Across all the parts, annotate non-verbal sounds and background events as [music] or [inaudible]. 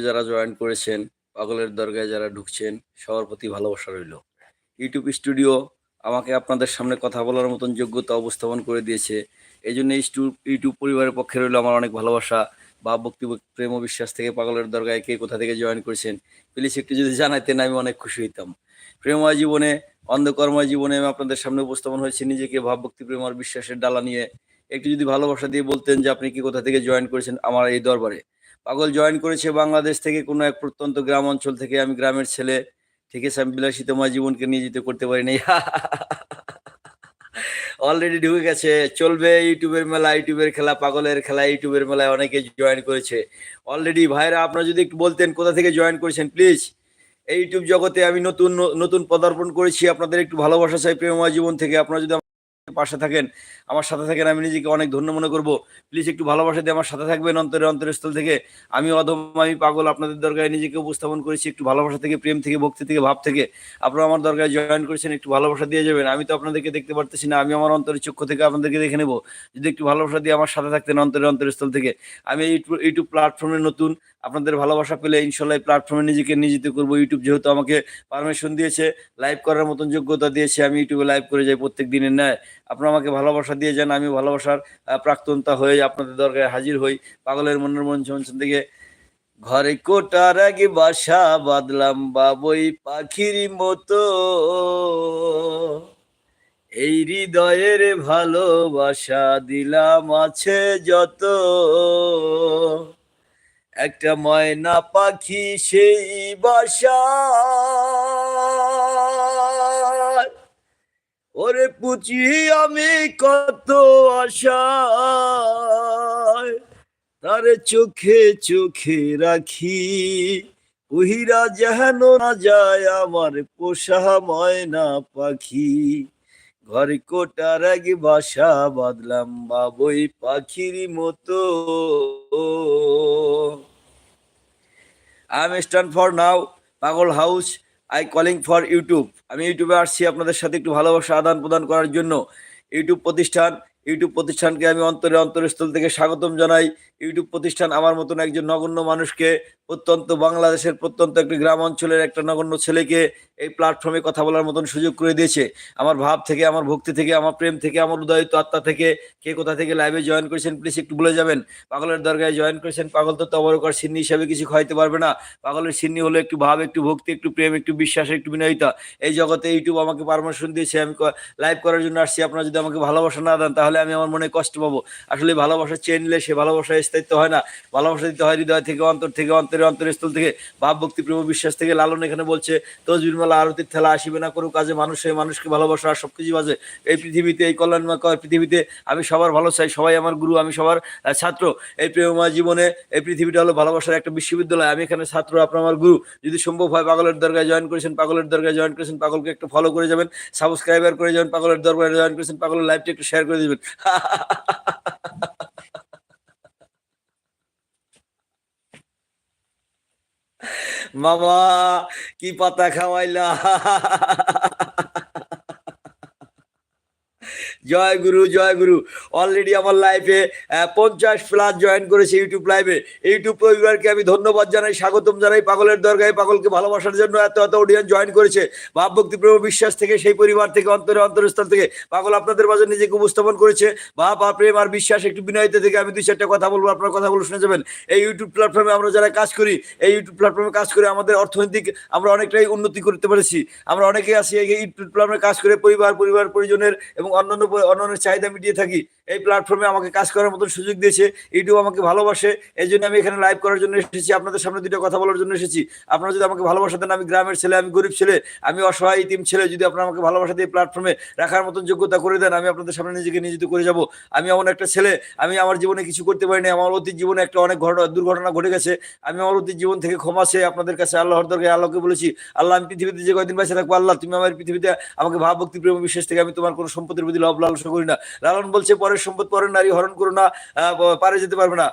যারা জয়েন করেছেন, পাগলের দরগায় যারা ঢুকছেন, সবার প্রতি ভালোবাসা রইল। ইউটিউব স্টুডিও আমাকে আপনাদের সামনে কথা বলার মতন যোগ্যতা অবস্থাপন করে দিয়েছে। এই জন্য ইউটিউব পরিবারের পক্ষে রইল আমার অনেক ভালোবাসা। বা ভক্তি, প্রেম বিশ্বাস থেকে পাগলের দরগায় কে কোথা থেকে জয়েন করেছেন প্লিজ একটু যদি জানাইতেন আমি অনেক খুশি হইতাম। প্রেমময় জীবনে অন্ধকর্ময় জীবনে আমি আপনাদের সামনে উপস্থাপন হয়েছে নিজেকে ভাবভক্তি প্রেম আর বিশ্বাসের ডালা নিয়ে। একটু যদি ভালোবাসা দিয়ে বলতেন যে আপনি কি কোথা থেকে জয়েন করেছেন আমার এই দরবারে। পাগল জয়েন করেছে বাংলাদেশ থেকে কোনো এক প্রত্যন্ত গ্রাম অঞ্চল থেকে আমি গ্রামের ছেলে ঠিক আছে আমি বিলাসিতময় জীবনকে নিয়োজিত করতে পারিনি। [laughs] অলরেডি ঢুকে গেছে। চলবে ইউটিউবের মেলা, ইউটিউবের খেলা, পাগলের খেলা, ইউটিউবের মেলায় অনেকে জয়েন করেছে। অলরেডি ভাইরা, আপনারা যদি একটু বলতেন কোথা থেকে জয়েন করেছেন প্লিজ এই ইউটিউব জগতে আমি নতুন নতুন পদার্পণ করেছি। আপনাদের একটু ভালোবাসা চাই প্রেমময় জীবন থেকে। আপনারা যদি পাশে থাকেন, আমার সাথে থাকেন, আমি নিজেকে অনেক ধন্য মনে করব। প্লিজ একটু ভালোবাসা দিয়ে আমার সাথে থাকবেন অন্তরের অন্তরস্থল থেকে। আমি অধম, আমি পাগল, আপনাদের দরকারে নিজেকে উপস্থাপন করেছি একটু ভালোবাসা থেকে, প্রেম থেকে, ভক্তি থেকে, ভাব থেকে। আপনারা আমার দরকারে জয়েন করেছেন, একটু ভালোবাসা দিয়ে যাবেন। আমি তো আপনাদেরকে দেখতে পারতেছি না, আমি আমার অন্তরের চক্ষু থেকে আপনাদেরকে দেখে নেব। যদি একটু ভালোবাসা দিয়ে আমার সাথে থাকতেন অন্তরের অন্তরস্থল থেকে। আমি ইউটিউব প্ল্যাটফর্মে নতুন, আপনাদের ভালোবাসা পেলে ইনশাল্লাহ এই প্ল্যাটফর্মে নিজেকে নিয়োজিত করব। ইউটিউব যেহেতু আমাকে পারমিশন দিয়েছে লাইভ করার মতন যোগ্যতা দিয়েছে, আমি ইউটিউবে লাইভ করে যাই প্রত্যেক দিনের ন্যায়। আপনারা আমাকে ভালোবাসা দিয়ে যান, আমি ভালোবাসার প্রাক্তনতা হয়ে আপনাদের দরকারে হাজির হই। পাগলের মনের মঞ্চ মঞ্চ থেকে ঘরে কোটার আগে বাসা বাঁধলাম বাবই পাখির মতো। এই হৃদয়ের ভালোবাসা দিলাম আছে যত। একটা ময়না পাখি সেই বাসা। ওরে পুচি, আমি কত আশায় তার চোখে চোখে রাখি। উহিরা যেন না যায় আমার পোষা ময়না পাখি। ঘরে কোটার আগে বাসা বাঁধলাম বাবই পাখির মতো। I am stand for now পাগল house I calling for YouTube আমি ইউটিউবে আসছি আপনাদের সাথে একটু ভালোবাসা আদান প্রদান করার জন্য। ইউটিউব প্রতিষ্ঠান ইউটিউব প্রতিষ্ঠানকে আমি অন্তরে অন্তরস্থল থেকে স্বাগতম জানাই। ইউটিউব প্রতিষ্ঠান আমার মতন একজন নগণ্য মানুষকে প্রত্যন্ত বাংলাদেশের প্রত্যন্ত একটি গ্রাম অঞ্চলের একটা নগণ্য ছেলেকে এই প্ল্যাটফর্মে কথা বলার মতন সুযোগ করে দিয়েছে। আমার ভাব থেকে, আমার ভক্তি থেকে, আমার প্রেম থেকে, আমার উদয়িত আত্মা থেকে কে কোথা থেকে লাইভে জয়েন করেছেন প্লিজ একটু বলে যাবেন। পাগলের দরগায় জয়েন করেছেন, পাগল তো তবরকর সিন্নি হিসাবে কিছু খাইতে পারবে না। পাগলের সিন্নি হলো একটু ভাব, একটু ভক্তি, একটু প্রেম, একটু বিশ্বাস, একটু বিনয়িতা। এই জগতে ইউটিউব আমাকে পারমিশন দিয়েছে, আমি লাইভ করার জন্য আসছি। আপনারা যদি আমাকে ভালোবাসা না দেন, তাহলে আমি আমার মনে কষ্ট পাবো। আসলে ভালোবাসা চেয়ে নিলে সে ভালোবাসার স্থায়িত্ব হয় না। ভালোবাসা দিতে হয় হৃদয় থেকে, অন্তর থেকে অন্তরের অন্তরস্থল থেকে ভাব ভক্তি, প্রেম বিশ্বাস থেকে লালন এখানে বলছে, তসবির মালা, আরতির খেলা আসিবে না করুক কাজে, মানুষ হয়ে মানুষকে ভালোবাসা, আর সবকিছু বাজে। এই পৃথিবীতে, এই কল্যাণময় পৃথিবীতে আমি সবার ভালো চাই, সবাই আমার গুরু, আমি সবার ছাত্র। এই প্রেমময় জীবনে এই পৃথিবীটা হলো ভালোবাসার একটা বিশ্ববিদ্যালয়। আমি এখানে ছাত্র, আপনার আমার গুরু। যদি সম্ভব হয় পাগলের দরগায় জয়েন করেছেন, পাগলের দরগায় জয়েন করেছেন, পাগলকে একটু ফলো করে যাবেন। সাবস্ক্রাইবার করে যাবেন, পাগলের দরগায় জয়েন করেছেন, পাগলের লাইভটা একটু শেয়ার করে দিবেন। [laughs] মামা কি পাতা খাওয়াইলা? জয় গুরু জয় গুরু। অলরেডি আমার লাইফে পঞ্চাশ প্লাস জয়েন করেছে ইউটিউব লাইভে ইউটিউব পরিবারকে আমি ধন্যবাদ জানাই, স্বাগতম জানাই, পাগলের দরগায় পাগলকে ভালোবাসার জন্য এত এত অডিয়েন্স জয়েন করেছে। ভাবভক্তি প্রেম বিশ্বাস থেকে, সেই পরিবার থেকে, অন্তরে অন্তরস্থল থেকে পাগল আপনাদের মাঝে নিজেকে উপস্থাপন করেছে। ভাব আর প্রেম আর বিশ্বাস একটু বিনয়িত থেকে আমি দুই চারটা কথা বলব, আপনার কথাগুলো শুনে যাবেন। এই ইউটিউব প্ল্যাটফর্মে আমরা যারা কাজ করি, এই ইউটিউব প্ল্যাটফর্মে কাজ করে আমাদের অর্থনৈতিক আমরা অনেকটাই উন্নতি করতে পেরেছি। আমরা অনেকেই আছি এই ইউটিউব প্ল্যাটফর্মে কাজ করে পরিবার পরিবার, পরিজনের এবং অন্যান্য অন্যান্য চাহিদা মিটিয়ে থাকি এই প্ল্যাটফর্মে আমাকে কাজ করার মতন সুযোগ দিয়েছে ইউটিউব আমাকে ভালোবাসে, এই জন্য আমি এখানে লাইভ করার জন্য এসেছি, আপনাদের সামনে দুটো কথা বলার জন্য এসেছি। আপনারা যদি আমাকে ভালোবাসা দেন, আমি গ্রামের ছেলে, আমি গরিব ছেলে, আমি অসহায় ইতিম ছেলে, যদি আপনারা আমাকে ভালোবাসা দিয়ে প্ল্যাটফর্মে রাখার মতন যোগ্যতা করে দেন, আমি আপনাদের সামনে নিজেকে নিয়োজিত করে যাব। আমি এমন একটা ছেলে, আমি আমার জীবনে কিছু করতে পারিনি, আমার অতীত জীবনে একটা অনেক ঘটনা, দুর্ঘটনা ঘটে গেছে। আমি আমার অতীত জীবন থেকে ক্ষমা চেয়ে আপনাদের কাছে আল্লাহর দরকার আল্লাহকে বলেছি, আল্লাহ, আমি পৃথিবীতে যে কয়দিন বেঁচে থাকব, আল্লাহ, তুমি আমার পৃথিবীতে আমাকে ভাব ভক্তি প্রেম বিশ্বাস থেকে আমি তোমার কোনো সম্পত্তির প্রতি লাভ লালসা করি না। লালন বলছে সম্পদ পরের নারী হরণ করো না পারে যেতে পারবে না।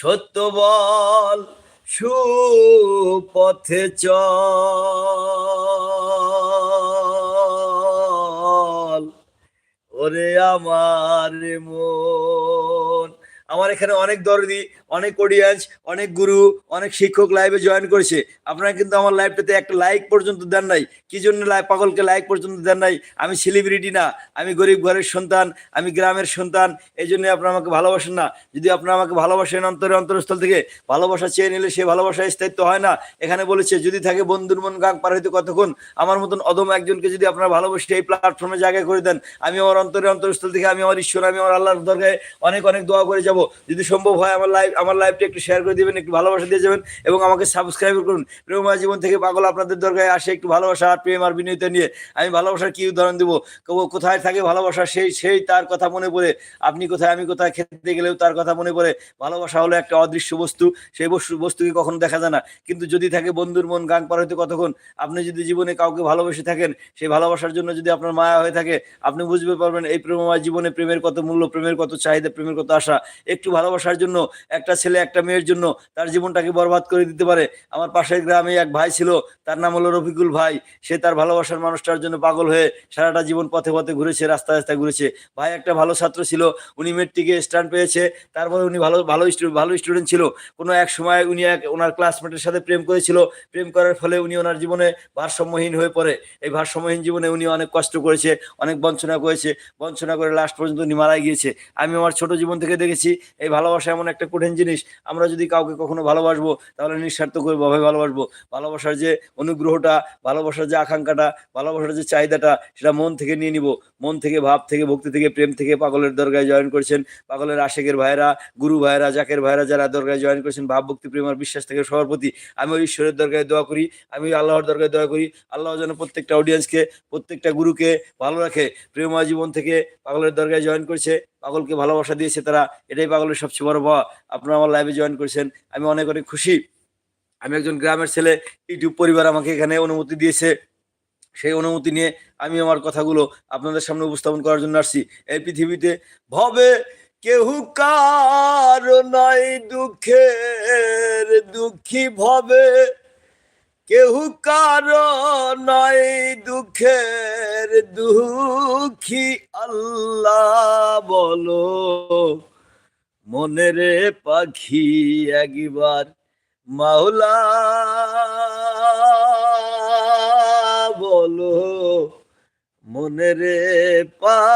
সত্য বল, সুপথে চল। ওরে আমার মন। আমার এখানে অনেক দরদি, অনেক অডিয়েন্স অনেক গুরু, অনেক শিক্ষক লাইভে জয়েন করেছে। আপনারা কিন্তু আমার লাইভটাতে একটা লাইক পর্যন্ত দেন নাই। কি জন্য পাগলকে লাইক পর্যন্ত দেন নাই? আমি সেলিব্রিটি না, আমি গরিব ঘরের সন্তান, আমি গ্রামের সন্তান, এই জন্য আপনারা আমাকে ভালোবাসেন না। যদি আপনারা আমাকে ভালোবাসেন অন্তরে অন্তরস্থল থেকে, ভালোবাসা চেয়ে নিলে সে ভালোবাসার স্থায়িত্ব হয় না। এখানে বলেছে, যদি থাকে বন্ধুর মন গাং পার হইতে কতক্ষণ? আমার মতন অদম একজনকে যদি আপনারা ভালোবাসে, এই প্ল্যাটফর্মে জায়গায় করে দেন। আমি আমার অন্তরে অন্তরস্থল থেকে, আমি আমার ঈশ্বর, আমি আমার আল্লাহর দরগায় অনেক অনেক দোয়া করে যাব। যদি সম্ভব হয় আমার লাইভ আমার লাইভটা একটু শেয়ার করে দিবেন, একটু ভালোবাসা দিয়ে যাবেন এবং আমাকে সাবস্ক্রাইব করুন। প্রেমময় জীবন থেকে পাগল আপনাদের দরগায় আসে একটু ভালোবাসা আর প্রেম আর বিনয়তা নিয়ে। আমি ভালোবাসার কি উদাহরণ দেবো? কোথায় থাকে ভালোবাসা? সেই সেই তার কথা মনে পড়ে। আপনি কোথায়, আমি কোথায় খেতে গেলেও তার কথা মনে পড়ে। ভালোবাসা হলো একটা অদৃশ্য বস্তু। সেই বস্তু, বস্তুকে কখনো দেখা যায় না। কিন্তু যদি থাকে বন্ধুর মন গান পার হইতে কতক্ষণ? আপনি যদি জীবনে কাউকে ভালোবেসে থাকেন, সেই ভালোবাসার জন্য যদি আপনার মায়া হয়ে থাকে, আপনি বুঝতে পারবেন এই প্রেমময় জীবনে প্রেমের কত মূল্য, প্রেমের কত চাহিদা, প্রেমের কত আশা। একটু ভালোবাসার জন্য, একটা ছেলে, একটা মেয়ের জন্য তার জীবনটাকে বরবাদ করে দিতে পারে। আমার পাশের গ্রামে এক ভাই ছিল, তার নাম হলো রফিকুল ভাই। সে তার ভালোবাসার মানুষটার জন্য পাগল হয়ে সারাটা জীবন পথে পথে ঘুরেছে রাস্তা রাস্তায় ঘুরেছে। ভাই একটা ভালো ছাত্র ছিল, উনি মেট্রিকে স্ট্যান্ড পেয়েছে। তারপরে উনি ভালো ভালো ভালো স্টুডেন্ট ছিল। কোনো এক সময় উনি এক, ওনার ক্লাসমেটের সাথে প্রেম করেছিল। প্রেম করার ফলে উনি ওনার জীবনে ভারসাম্যহীন হয়ে পড়ে। এই ভারসাম্যহীন জীবনে উনি অনেক কষ্ট করেছে, অনেক বঞ্চনা করেছে। বঞ্চনা করে লাস্ট পর্যন্ত উনি মারা গিয়েছে। আমি আমার ছোট জীবন থেকে দেখেছি এই ভালোবাসা এমন একটা কঠিন জিনিস, আমরা যদি কাউকে কখনো ভালোবাসবো, তাহলে নিঃস্বার্থকভাবে ভালোবাসবো। ভালোবাসার যে অনুগ্রহটা, ভালোবাসার যে আকাঙ্ক্ষাটা, ভালোবাসার যে চাহিদাটা, সেটা মন থেকে নিয়ে নিব। মন থেকে, ভাব থেকে, ভক্তি থেকে, প্রেম থেকে পাগলের দরগায় জয়েন করেছেন। পাগলের আশেকের ভাইরা গুরু ভাইরা জাকের ভাইরা যারা দরগায় জয়েন করেছেন, ভাব, ভক্তি, প্রেম আর বিশ্বাস থেকে সবার প্রতি আমি ওই ঈশ্বরের দরগায় দোয়া করি, আমি আল্লাহর দরগায় দোয়া করি। আল্লাহ যেন প্রত্যেকটা অডিয়েন্সকে প্রত্যেকটা গুরুকে ভালো রাখে, প্রেমময় জীবন থেকে পাগলের দরগায় জয়েন করেছে। পাগলকে ভালোবাসা দিয়েছে তারা, এটাই পাগলের সবচেয়ে বড় পাওয়া আপনারা আমার লাইভে জয়েন করেছেন, আমি অনেক অনেক খুশি। আমি একজন গ্রামের ছেলে, ইউটিউব পরিবার আমাকে এখানে অনুমতি দিয়েছে। সেই অনুমতি নিয়ে আমি আমার কথাগুলো আপনাদের সামনে উপস্থাপন করার জন্য আসছি। এই পৃথিবীতে ভবে কেহু কার নাই দুঃখের, দুঃখী ভবে কেহু কার নয় দুঃখের দুঃখী আল্লাহ বলো। মনের পাখি একবার মাওলা বলো। মনের পাখি।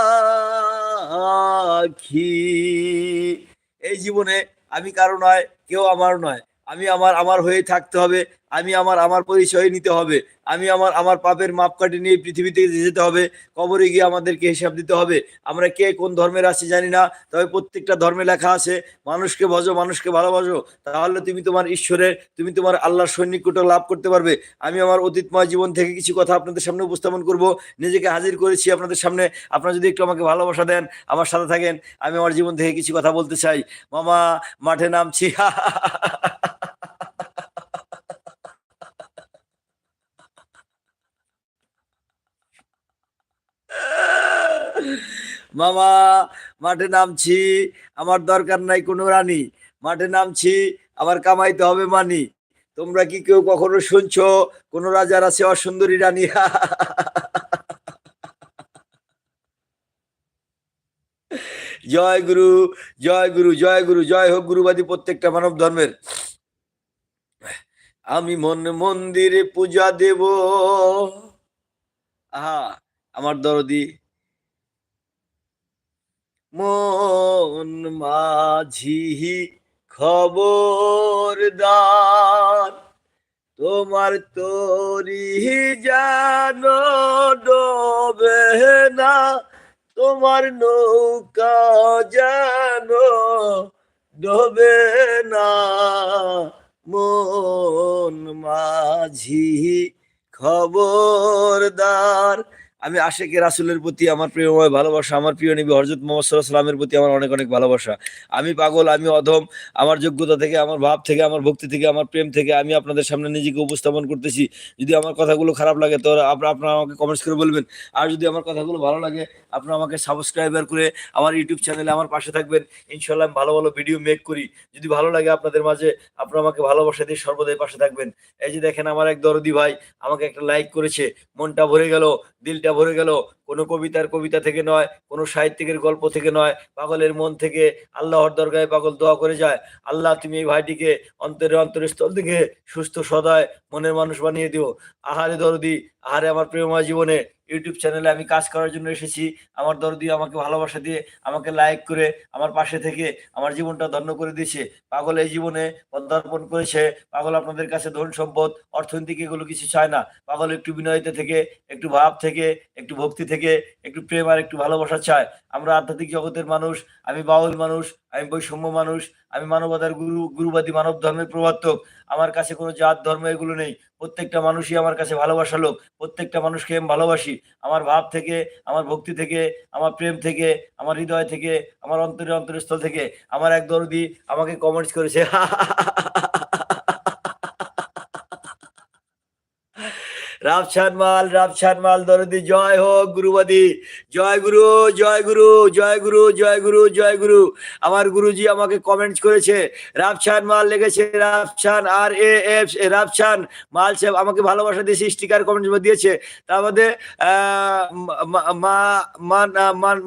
এই জীবনে আমি কারও নয়, কেউ আমার নয়। আমি আমার আমার হয়ে থাকতে হবে, আমি আমার আমার পরিচয় নিতে হবে, আমি আমার আমার পাপের মাপকাঠি নিয়ে পৃথিবী থেকে যেতে হবে, কবরে গিয়ে আমাদেরকে হিসাব দিতে হবে, আমরা কে, কোন ধর্মের আছি জানি না, তবে প্রত্যেকটা ধর্মে লেখা আছে, মানুষকে ভজো মানুষকে ভালোবাসো, তাহলে তুমি তোমার ঈশ্বরের, তুমি তোমার আল্লাহর সৈনিকটা লাভ করতে পারবে। আমি আমার অতীতময় জীবন থেকে কিছু কথা আপনাদের সামনে উপস্থাপন করব, নিজেকে হাজির করেছি আপনাদের সামনে, আপনারা যদি একটু আমাকে ভালোবাসা দেন, আমার সাথে থাকেন, আমি আমার জীবন থেকে কিছু কথা বলতে চাই। মামা, মাঠে নামছি [laughs] মামা, মাঠে নামছি, আমার দরকার নাই কোনো রানী। মাঠে নামছি, আমার কামাইতে হবে মানি। তোমরা কি কেউ কখনো শুনছো, কোন রাজার আছে অসুন্দরী রানী? [laughs] জয় গুরু জয় গুরু জয় গুরু, জয় হোক গুরুবাদী প্রত্যেকটা মানব ধর্মের। আমি মন মন্দিরে পূজা দেব। আহা, আমার দরদি। মন মাঝি খবরদার। তোমার তরি যেন ডোবে না, তোমার নৌকা যেন ডোবে না। মন মাঝি খবরদার আমি আশেকে রাসুলের প্রতি আমার প্রিয়ময় ভালোবাসা, আমার প্রিয় নবী হরজত মোহাম্মদ সাল্লামের প্রতি আমার অনেক অনেক ভালোবাসা। আমি পাগল, আমি অধম, আমার যোগ্যতা থেকে, আমার ভাব থেকে, আমার ভক্তি থেকে, আমার প্রেম থেকে আমি আপনাদের সামনে নিজেকে উপস্থাপন করতেছি। যদি আমার কথাগুলো খারাপ লাগে, তো আপনারা আপনারা আমাকে কমেন্টস করে বলবেন। আর যদি আমার কথাগুলো ভালো লাগে, আপনারা আমাকে সাবস্ক্রাইবার করে আমার ইউটিউব চ্যানেলে আমার পাশে থাকবেন। ইনশাল্লাহ আমি ভালো ভালো ভিডিও মেক করি। যদি ভালো লাগে আপনাদের মাঝে, আপনারা আমাকে ভালোবাসা দিয়ে সর্বদাই পাশে থাকবেন। এই যে দেখেন আমার এক দরদি ভাই আমাকে একটা লাইক করেছে, মনটা ভরে গেল, দিলটা ভরে গেল। কোনো কবিতার কবিতা থেকে নয়, কোনো সাহিত্যিকের গল্প থেকে নয়, পাগলের মন থেকে আল্লাহর দরগায় পাগল দোয়া করে যায়। আল্লাহ, তুমি এই ভাইটিকে অন্তরে অন্তরস্থল থেকে সুস্থ সদয় মনের মানুষ বানিয়ে দিও। আহারে দরদি, আহারে আমার প্রেমময় জীবনে ইউটিউব চ্যানেলে আমি কাজ করার জন্য এসেছি। আমার দরদি আমাকে ভালোবাসা দিয়ে আমাকে লাইক করে আমার পাশে থেকে আমার জীবনটা ধন্য করে দিয়েছে। পাগল এই জীবনে পদার্পণ করেছে। পাগল আপনাদের কাছে ধন সম্পদ, অর্থনৈতিক এগুলো কিছু চায় না। পাগল একটু বিনয়িত থেকে, একটু ভাব থেকে, একটু ভক্তি থেকে একটু প্রেম আর একটু ভালোবাসা চায় আমরা আধ্যাত্মিক জগতের মানুষ আমি বাউল মানুষ আমি বৈষম্য মানুষ আমি মানবতার গুরু গুরুবাদী মানব ধর্মের প্রবর্তক আমার কাছে কোনো জাত ধর্ম এগুলো নেই প্রত্যেকটা মানুষই আমার কাছে ভালোবাসা লোক প্রত্যেকটা মানুষকে আমি ভালোবাসি আমার ভাব থেকে আমার ভক্তি থেকে আমার প্রেম থেকে আমার হৃদয় থেকে আমার অন্তরের অন্তরস্থল থেকে আমার এক দরদি আমাকে কমেন্টস করেছে রাফসান মাল রাফসান মাল দরদি, জয় হোক গুরুবাদী। জয় গুরু জয় গুরু জয় গুরু জয় গুরু জয় গুরু। আমার গুরুজি আমাকে কমেন্টস করেছে রাফসান মাল লেগেছে রাফসান আর এ, এফ রাফসান মাল সাহেব আমাকে ভালোবাসা দিয়েছে স্টিকার কমেন্টস দিয়েছে। তার মধ্যে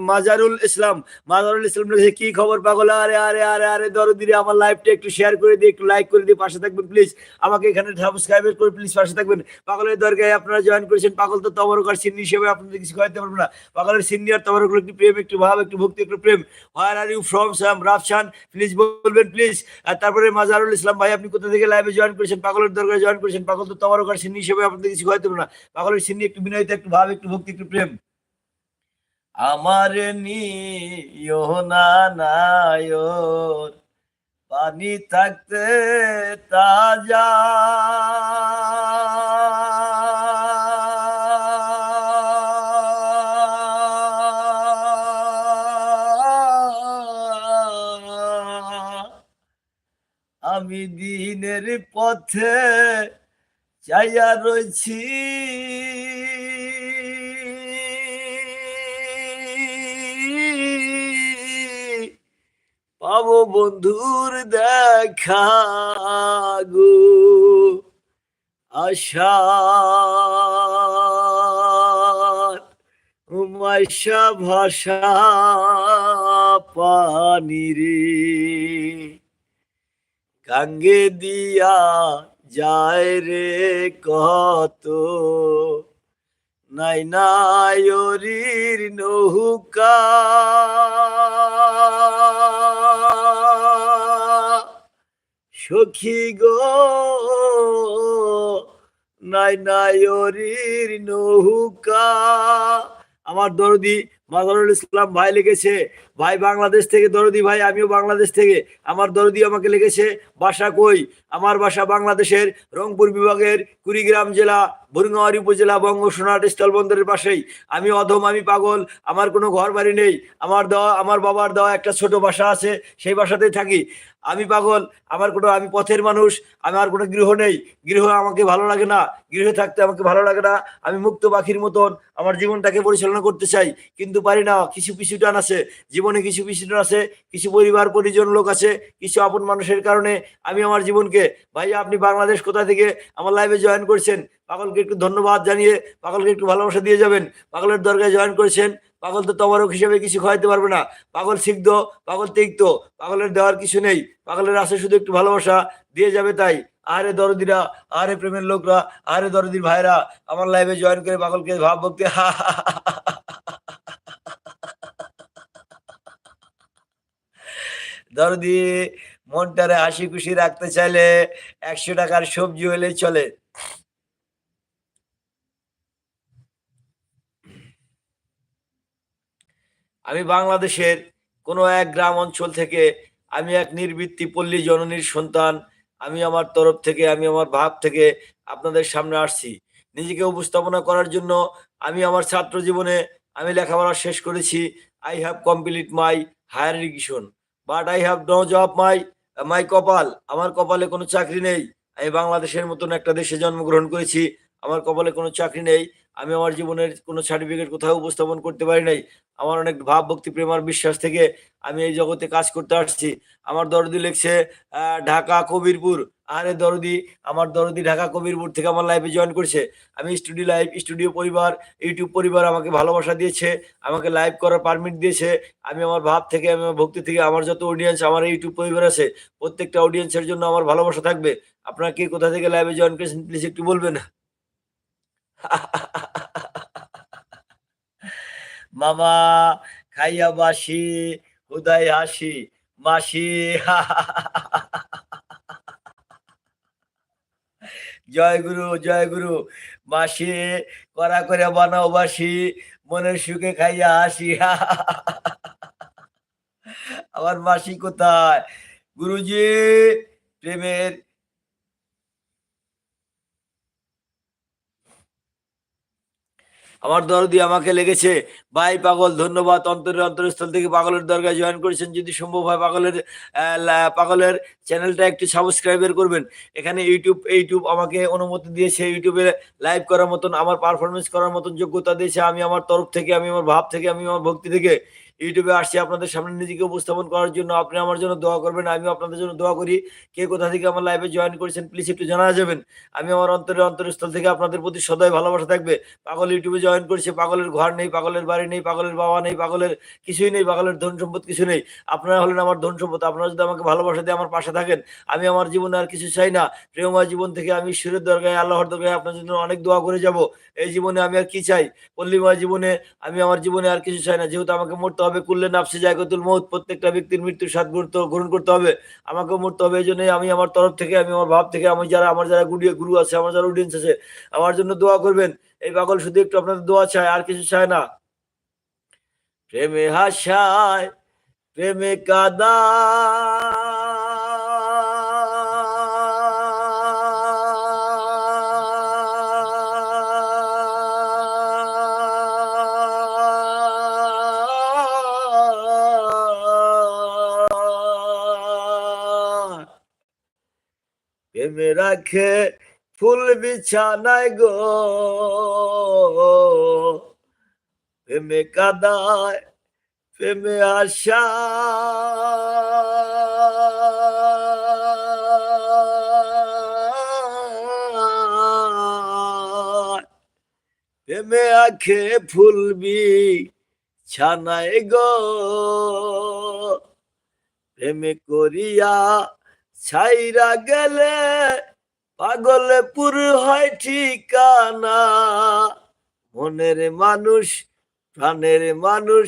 মাজারুল ইসলাম মাজারুল ইসলাম লিখেছে কি খবর পাগল? আরে আরে আরে আরে দরদিরে আমার লাইভটা একটু শেয়ার করে দিয়ে একটু লাইক করে দিয়ে পাশে থাকবেন প্লিজ আমাকে এখানে সাবস্ক্রাইব করে প্লিজ পাশে থাকবেন। পাগলের আপনারা জয়েন করেছেন, পাগল তো তবরকার সিন্নি হিসেবে আপনাদের কিছু খাইতে পারব না। পাগলের সিনিয়র তবরক একটু প্রেম, একটু ভাব, একটু ভক্তি, একটু প্রেম। Where are you from Sam Rafsan please বলবেন প্লিজ আর তারপরে মাজারুল ইসলাম ভাই, আপনি কোথা থেকে লাইভে জয়েন করেছেন? পাগলের দরগায় জয়েন করেছেন? পাগল তো তবরকার সিন্নি হিসেবে আপনাদের কিছু খাইতে পারব না। পাগলের সিন্নি একটু বিনয়িত, একটু ভাব, একটু ভক্তি, একটু প্রেম। আমার নিও না নায়র পানি থাকতে তাজা। আমি দিনের পথে চাইয়া রয়েছি পাবো বন্ধুর দেখা গো আশা। ভাষা পানি রে গাঙ্গে দিয়া যায় রে কত। নাই নায়রির নৌকা। সখী গো, নাই নায়রির নৌকা। আমার দরদি মাজারুল ইসলাম ভাই লিখেছে, ভাই বাংলাদেশ থেকে দরদি ভাই, আমিও বাংলাদেশ থেকে। আমার দরদি আমাকে লিখেছে, বাসা কই? আমার বাসা বাংলাদেশের রংপুর বিভাগের কুড়িগ্রাম জেলা বুরগাঁওয়ারি উপজেলা বঙ্গ সোনাট স্থলবন্দরের পাশেই। আমি অধম, আমি পাগল, আমার কোনো ঘর বাড়ি নেই। আমার দেওয়া, আমার বাবার দেওয়া একটা ছোট বাসা আছে, সেই বাসাতেই থাকি। আমি পাগল, আমার কোনো, আমি পথের মানুষ, আমার কোনো গৃহ নেই। গৃহ আমাকে ভালো লাগে না। গৃহে থাকতে আমাকে ভালো লাগে না। আমি মুক্ত পাখির মতন আমার জীবনটাকে পরিচালনা করতে চাই। কিন্তু পারি না কিছু পিছু টান আছে জীবনে কিছু পিছু টান আছে কিছু পরিবার পরিজন লোক আছে কিছু আপন মানুষের কারণে আমি আমার জীবনকে ভাইয়া আপনি বাংলাদেশ কোথা থেকে আমার লাইভে জয়েন করছেন পাগলকে একটু ধন্যবাদ জানিয়ে পাগলকে একটু ভালোবাসা দিয়ে যাবেন পাগলের দরগায় জয়েন করেছেন পাগল তো তবরক হিসেবে কিছু খাওয়াইতে পারবে না পাগল সিদ্ধ পাগল তিক্ত পাগলের দেওয়ার কিছু নেই পাগলের আছে শুধু একটু ভালোবাসা দিয়ে যাবে তাই আরে দরদিরা আরে প্রেমের লোকরা আরে দরদির ভাইরা আমার লাইভে জয়েন করে পাগলকে ভাব ভক্তি দরদি মনটারে হাসি খুশি রাখতে চাইলে একশো টাকার সবজি হলেই চলে। আমি বাংলাদেশের কোনো এক গ্রাম অঞ্চল থেকে আমি এক নির্বৃত্তি পল্লী জননীর সন্তান, আমি আমার তরফ থেকে, আমি আমার ভাব থেকে আপনাদের সামনে আসছি। নিজেকে উপস্থাপনা করার জন্য আমি আমার ছাত্র জীবনে আমি লেখাপড়া শেষ করেছি। I have complete my higher education but I have no job my my কপাল, আমার কপালে কোনো চাকরি নেই। আমি বাংলাদেশের মতন একটা দেশে জন্মগ্রহণ করেছি, আমার কপালে কোনো চাকরি নেই। আমি আমার জীবনের কোনো সার্টিফিকেট কোথাও উপস্থাপন করতে পারি নাই। আমার অনেক ভাব ভক্তি, প্রেম আর বিশ্বাস থেকে আমি এই জগতে কাজ করতে আসছি। আমার দরদি লেগছে ঢাকা, কবিরপুর। আরে দরদি, আমার দরদি ঢাকা কবিরপুর থেকে আমার লাইভে জয়েন করছে। আমি স্টুডিও লাইভ স্টুডিও পরিবার ইউটিউব পরিবার আমাকে ভালোবাসা দিয়েছে, আমাকে লাইভ করার পারমিট দিয়েছে। আমি আমার ভাব থেকে, আমি আমার ভক্তি থেকে, আমার যত অডিয়েন্স আমার ইউটিউব পরিবার আছে, প্রত্যেকটা অডিয়েন্সের জন্য আমার ভালোবাসা থাকবে। আপনারা কে কোথা থেকে লাইভে জয়েন করেছেন প্লিজ একটু বলবেন? [laughs] মামা, খাইয়া বাসি হুদাই হাসি, মাসি [laughs] জয় গুরু জয় গুরু। মাসি করা করে বানাও বাসি, মনের সুখে খাইয়া আসি। আমার মাসি কোথায়? গুরুজি, প্রেমের আমার দরদি আমাকে লেগেছে। ভাই পাগল, ধন্যবাদ। অন্তরের অন্তরস্থল থেকে পাগলের দরগায় জয়েন করেছেন। যদি সম্ভব হয় পাগলের পাগলের চ্যানেলটা একটু সাবস্ক্রাইবের করবেন। এখানে ইউটিউব ইউটিউব আমাকে অনুমতি দিয়েছে। ইউটিউবে লাইভ করার মতন, আমার পারফরমেন্স করার মতন যোগ্যতা দিয়েছে। আমি আমার তরফ থেকে, আমি আমার ভাব থেকে, আমি আমার ভক্তি থেকে ইউটিউবে আসছি, আপনাদের সামনে নিজেকে উপস্থাপন করার জন্য। আপনি আমার জন্য দোয়া করবেন আমি আপনাদের জন্য দোয়া করি। কে কোথা থেকে আমার লাইভে জয়েন করেছেন প্লিজ একটু জানা যাবেন। আমি আমার অন্তরে অন্তরস্থল থেকে আপনাদের প্রতি সদয় ভালোবাসা থাকবে। পাগল ইউটিউবে জয়েন করেছে, পাগলের ঘর নেই, পাগলের বাড়ি নেই, পাগলের বাবা নেই, পাগলের কিছুই নেই, পাগলের ধন সম্পদ কিছু নেই। আপনারা হলেন আমার ধন সম্পদ, আপনারা যদি আমাকে ভালোবাসা দিয়ে আমার পাশে থাকেন, আমি আমার জীবনে আর কিছু চাই না। প্রেমময় জীবন থেকে আমি ঈশ্বরের দরগায়, আল্লাহর দরগায় আপনার জন্য অনেক দোয়া করে যাব। এই জীবনে আমি আর কি চাই? পল্লীময় জীবনে আমি আমার জীবনে আর কিছু চাই না, যেহেতু আমাকে মরতে করলে নাফসে জায়গাতুল মৌত প্রত্যেকটা ব্যক্তির মৃত্যুর স্বাদ গুরুত্ব গ্রহণ করতে হবে, আমাকেও মরতে হবে এই জন্যই আমি আমার তরফ থেকে, আমি আমার ভাব থেকে, আমি যারা, আমার যারা গুড়িয়ে গুরু আছে, আমার যারা অডিয়েন্স আছে, আমার জন্য দোয়া করবেন। এই পাগল শুধু একটু আপনাদের দোয়া চায়, আর কিছু চায় না। প্রেমে হাসায়, প্রেমে কাদা রাখে ফুল বিছানায় গো। প্রেমে কাদায়, প্রেমে আশা। প্রেমে আখে ফুলবি ছানায় গো। প্রেমে করিয়া ছাইরা গেলে পাগলে পুর হয় ঠিকানা। মনের মানুষ, প্রাণের মানুষ,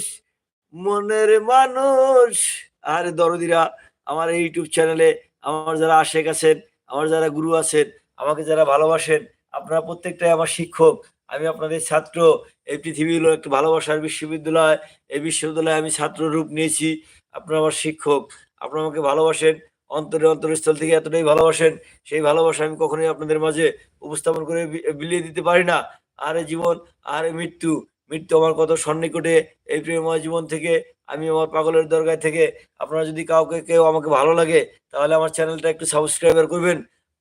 মনের মানুষ। আর দরদিরা, আমার এই ইউটিউব চ্যানেলে আমার যারা আশেক আছেন, আমার যারা গুরু আছেন, আমাকে যারা ভালোবাসেন, আপনারা প্রত্যেকটাই আমার শিক্ষক। আমি আপনাদের ছাত্র। এই পৃথিবী হলো একটা ভালোবাসার বিশ্ববিদ্যালয়। এই বিশ্ববিদ্যালয়ে আমি ছাত্র রূপ নিয়েছি। আপনারা আমার শিক্ষক। আপনারা আমাকে ভালোবাসেন। অন্তরে অন্তরস্থল থেকে এতটাই ভালোবাসেন, সেই ভালোবাসা আমি কখনোই আপনাদের মাঝে উপস্থাপন করে বিলিয়ে দিতে পারি না। আরে জীবন, আরে মৃত্যু মৃত্যু আমার কত সন্নিকটে, এই প্রেমময় জীবন থেকে, আমি আমার পাগলের দরগায় থেকে, আপনারা যদি কাউকে, কেউ আমাকে ভালো লাগে, তাহলে আমার চ্যানেলটা একটু সাবস্ক্রাইবার করবেন।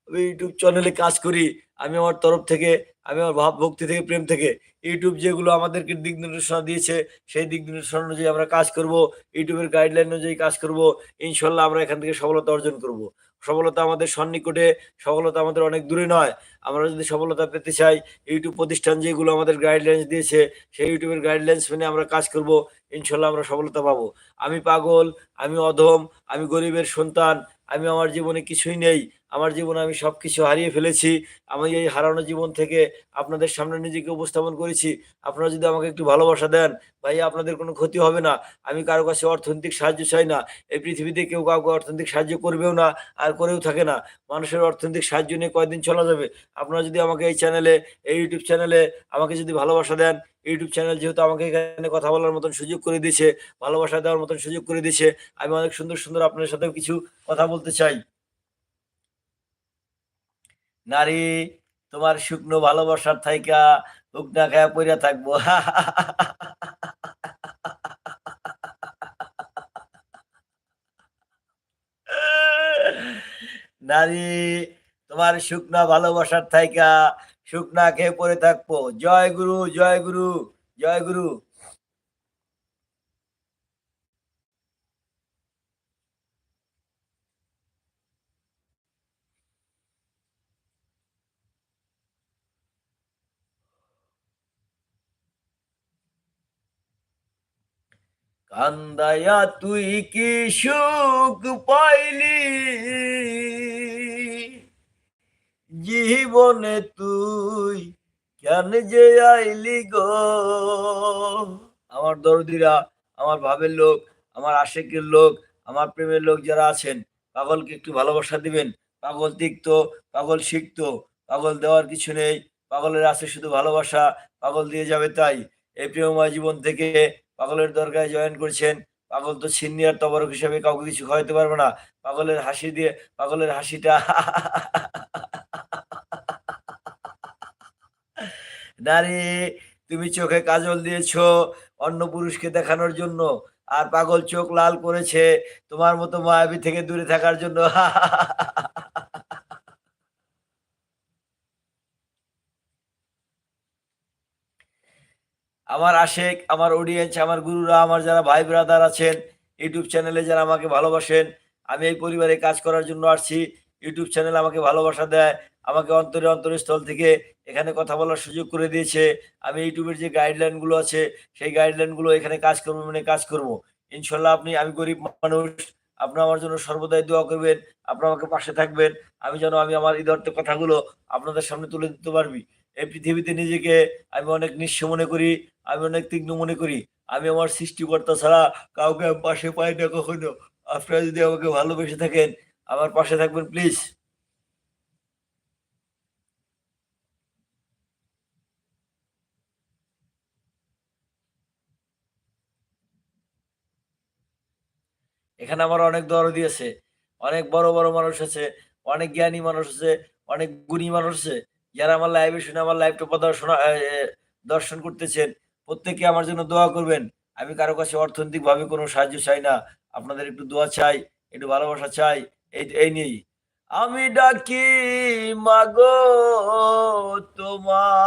ইউটিউব চ্যানেলে কাজ করি, আমি আমার তরফ থেকে, আমি আমার ভাব ভক্তি থেকে, প্রেম থেকে ইউটিউব যেগুলো আমাদেরকে দিক নির্দেশনা দিয়েছে, সেই দিক নির্দেশনা অনুযায়ী আমরা কাজ করব ইউটিউবের গাইডলাইন অনুযায়ী কাজ করব, ইনশাল্লাহ আমরা এখান থেকে সফলতা অর্জন করব। সফলতা আমাদের সন্নিকটে, সফলতা আমাদের অনেক দূরে নয়। আমরা যদি সফলতা পেতে চাই ইউটিউব প্রতিষ্ঠান যেগুলো আমাদের গাইডলাইন্স দিয়েছে, সেই ইউটিউবের গাইডলাইন্স মেনে আমরা কাজ করব, ইনশাল্লাহ আমরা সফলতা পাবো। আমি পাগল, আমি অধম, আমি গরিবের সন্তান, আমি আমার জীবনে কিছুই নেই। আমার জীবনে আমি সব কিছু হারিয়ে ফেলেছি, আমি এই হারানো জীবন থেকে আপনাদের সামনে নিজেকে উপস্থাপন করেছি। আপনারা যদি আমাকে একটু ভালোবাসা দেন ভাই আপনাদের কোনো ক্ষতি হবে না। আমি কারও কাছে অর্থনৈতিক সাহায্য চাই না। এই পৃথিবীতে কেউ কাউকে অর্থনৈতিক সাহায্য করবেও না, আর করেও থাকে না। মানুষের অর্থনৈতিক সাহায্য নিয়ে কয়দিন চলা যাবে? আপনারা যদি আমাকে এই চ্যানেলে এই ইউটিউব চ্যানেলে আমাকে যদি ভালোবাসা দেন ইউটিউব চ্যানেল যেহেতু আমাকে এখানে কথা বলার মতন সুযোগ করে দিয়েছে, ভালোবাসা দেওয়ার মতন সুযোগ করে দিয়েছে, আমি অনেক সুন্দর সুন্দর আপনার সাথেও কিছু কথা বলতে চাই। নারী, তোমার শুকনো ভালোবাসার থাইকা বুক না খায়া পইরা থাকব। নারী, তোমার শুকনা ভালোবাসার থাইকা শুকনা খেয়ে পড়ে থাকব। জয় গুরু জয় গুরু জয় গুরু। কান্দায়া তুই কি সুখ পাইলি? জীবনে তুই কেন যে আইলি গো? আমার দরদিরা, আমার ভাবের লোক, আমার আশেকের লোক, আমার প্রেমের লোক যারা আছেন, পাগলকে একটু ভালোবাসা দিবেন। পাগল তিক্ত, পাগল শিখত পাগল দেওয়ার কিছু নেই। পাগলের আছে শুধু ভালোবাসা, পাগল দিয়ে যাবে তাই। এই প্রেমময় জীবন থেকে পাগলের দরকারে জয়েন করছেন। পাগল তো সিনিয়র তবরক হিসাবে কাউকে কিছু খাওয়াইতে পারবে না। পাগলের হাসি দিয়ে, পাগলের হাসিটা [laughs] নারী তুমি চোখে কাজল দিয়েছ অন্য পুরুষকে দেখানোর জন্য। আর পাগল চোখ লাল করেছে তোমার মতো মায়াবী থেকে দূরে থাকার জন্য। [laughs] আমার আশেক, আমার অডিয়েন্স আমার গুরুরা, আমার যারা ভাই ব্রাদার আছেন, ইউটিউব চ্যানেলে যারা আমাকে ভালোবাসেন, আমি এই পরিবারে কাজ করার জন্য আসছি। ইউটিউব চ্যানেল আমাকে ভালোবাসা দেয়, আমাকে অন্তরে অন্তরস্থল থেকে এখানে কথা বলার সুযোগ করে দিয়েছে। আমি ইউটিউবের যে গাইডলাইনগুলো আছে, সেই গাইডলাইনগুলো এখানে কাজ করব মানে কাজ করব। ইনশাল্লাহ আপনি, আমি গরিব মানুষ, আপনি আমার জন্য সর্বদাই দোয়া করবেন আপনার আমাকে পাশে থাকবেন। আমি যেন, আমি আমার হৃদর্থ কথাগুলো আপনাদের সামনে তুলে দিতে পারবি। এই পৃথিবীতে নিজেকে আমি অনেক নিঃস্ব মনে করি, আমি অনেক তীক্ষ্ণ মনে করি। আমি আমার সৃষ্টিকর্তা ছাড়া কাউকে পাশে পাই না কখনো। আপনারা যদি আমাকে ভালোবেসে থাকেন, আমার পাশে থাকবেন প্লিজ এখানে আমার অনেক দরদি আছে। অনেক বড় বড় মানুষ আছে, অনেক জ্ঞানী মানুষ আছে, অনেক গুণী মানুষ আছে। যারা আমার লাইভে শুনে আমার লাইভটা প্রদর্শন দর্শন করতেছেন, প্রত্যেকে আমার জন্য দোয়া করবেন। আমি কারও কাছে অর্থনৈতিক ভাবে কোনো সাহায্য চাই না। আপনাদের একটু দোয়া চাই, একটু ভালোবাসা চাই, এই এই নিয়েই। আমি ডাকি, মাগো, তোমার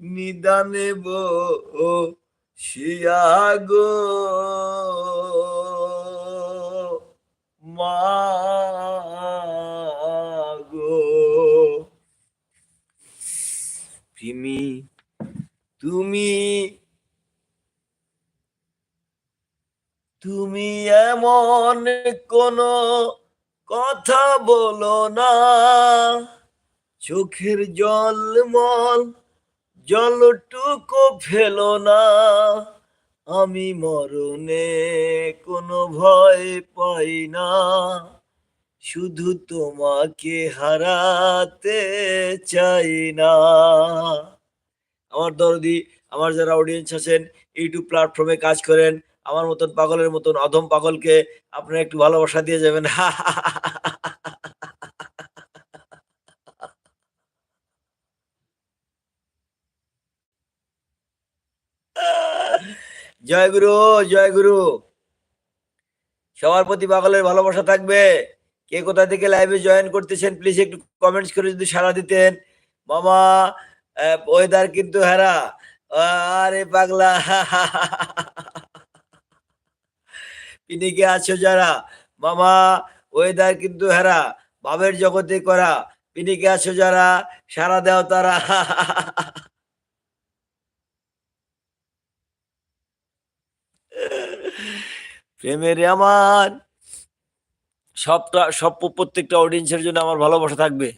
নিদানে বো শিয়াগো মাগো প্রিমি তুমি তুমি এমন কোন কথা বলো না। চোখের জল মল জলটুকু ফেলো না। আমি মরণে কোনো ভয় পাই না। শুধু তোমাকে হারাতে চাই না। আমার দরদি, আমার যারা অডিয়েন্স আছেন ইউটিউব প্ল্যাটফর্মে কাজ করেন, আমার মতন পাগলের মতন অধম পাগলকে আপনারা একটু ভালোবাসা দিয়ে যাবেন। [laughs] জয় গুরু জয় গুরু। সবার প্রতি পাগলের ভালোবাসা থাকবে। কে কোথা থেকে লাইভে জয়েন করতেছেন প্লিজ একটু কমেন্টস করে যদি সাড়া দিতেন। মামা ওয়েদার কিন্তু হেরা। আরে পাগলা। পিনিকে আছো যারা। মামা ওয়েদার কিন্তু হেরা। ভাবের জগতে করা। পিনিকে আছো যারা সারা দেও তারা। প্রেমের আমার। সবটা সব প্রত্যেকটা অডিয়েন্সের জন্য আমার ভালোবাসা থাকবে।